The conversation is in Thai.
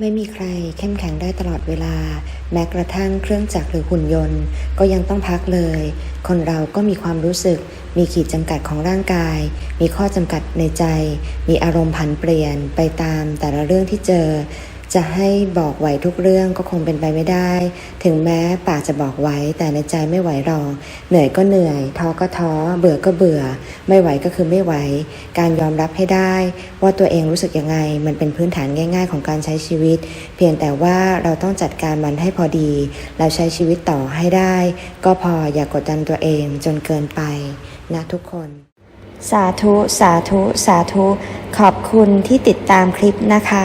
ไม่มีใครเข้มแข็งได้ตลอดเวลา แม้กระทั่งเครื่องจักรหรือหุ่นยนต์ ก็ยังต้องพักเลย คนเราก็มีความรู้สึก มีขีดจำกัดของร่างกาย มีข้อจำกัดในใจ มีอารมณ์ผันเปลี่ยนไปตามแต่ละเรื่องที่เจอ จะให้บอกไหวทุกเรื่องก็คงเป็นไปไม่ได้ ถึงแม้ปากจะบอกไว้แต่ในใจไม่ไหวรอ เหนื่อยก็เหนื่อยท้อก็ท้อ เบื่อก็เบื่อ ไม่ไหวก็คือไม่ไหว การยอมรับให้ได้ ว่าตัวเองรู้สึกยังไง มันเป็นพื้นฐานง่าย ๆ ของการใช้ชีวิต เพียงแต่ว่าเราต้องจัดการมันให้พอดีแล้วใช้ชีวิตต่อให้ได้ ก็พออย่ากกดดันตัวเองจนเกินไปนะทุกคนสาธุ สาธุ สาธุ ขอบคุณที่ติดตามคลิปนะคะ